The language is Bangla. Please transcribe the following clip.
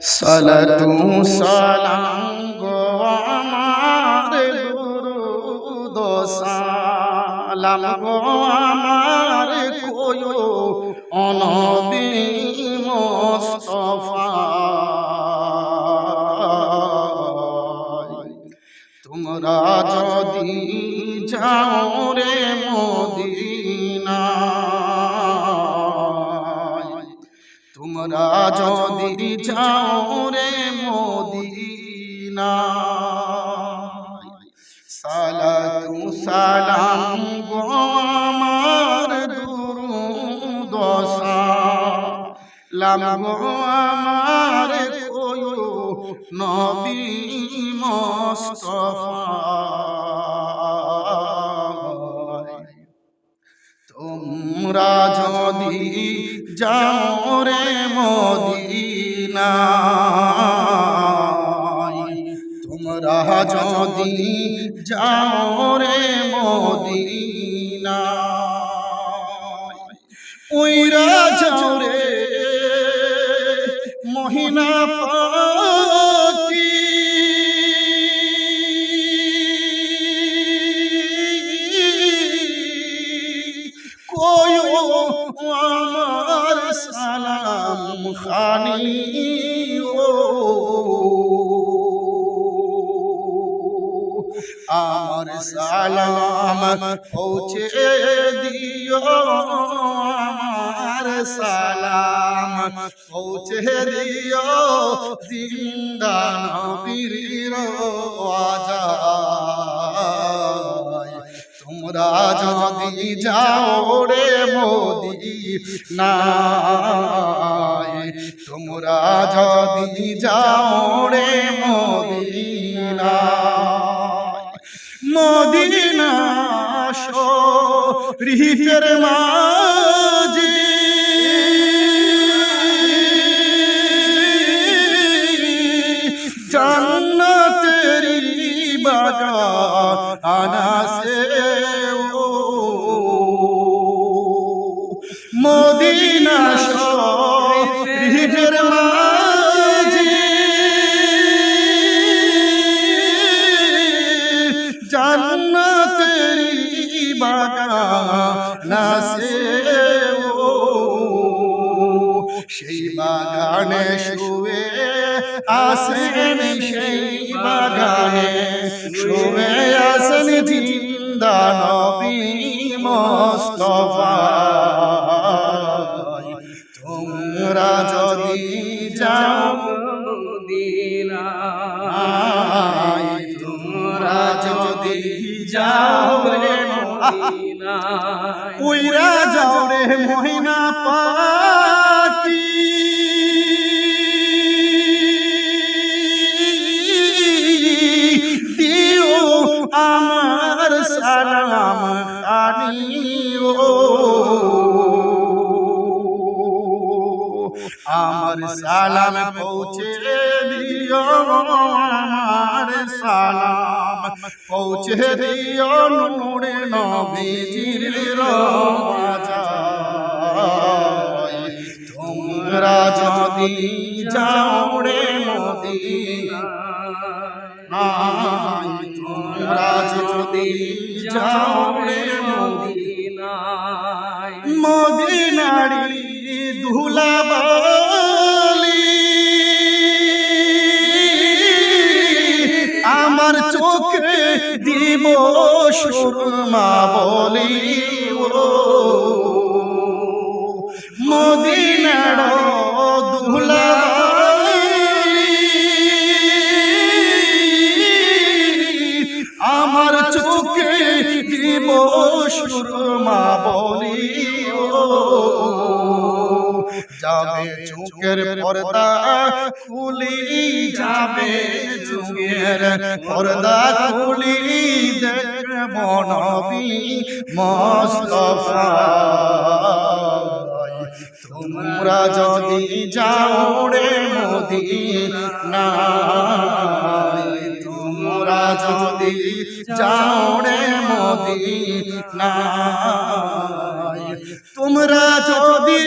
সালাতু সালাম গো আমার দুরুদ সালাম গো আমার কোয়ো অনবী মুস্তাফা। তোমরা যদি যাও রে মদিনা তোমরা যদি যাও রে মদিনা সালাতু সালাম গো আমার দুরুদ গো আমার নবী তোমরা যদি যাও রে মদিনা তোমরা যদি যাও রে মদিনা ওইরা যাও রে মহিনা পাকি খানি ও। আমার সালাম পৌঁছে দিও আমার সালাম পৌঁছে দিও। জিন্দা নবীর আজায় তোমরা যদি যাও রে মোদি না তোমরা যদি যাও রে মদিনা মদিনা শরীফের মাঝে। জান্নাতেরি বাগান আনাসে মদিনা শরীফের মাঝে। জান্নাতেরি বাগান আছে। ও সেই বাগানে শুয়ে আসেন সেই বাগানে। শুয়ে আসেন জিন্দা নবী মোস্তফা। তোমরা যদি যাও মদিনায় তোমরা যদি যাও রে মদিনায় উইরা যাও রে মহিনা পাকি আমার সালাম পৌঁছে দিও, আমার সালাম পৌঁছে দিও নূরে নবীজির রোজায় তোমরা যদি যাও রে মদিনা তোমরা যদি যাও রে মদিনা দিব সুরমা বলি মদিনার ধুলাবালি আমার চোখে দিব সুরমা বলি ও যাবে চোখের পর্দা, খুলি যাবে চোখের পর্দা, খুলি দেখব নবী তোমরা যদি যাওড়ে রে মদিনা তোমরা যদি যাওড়ে রে মদিনা তোমরা যদি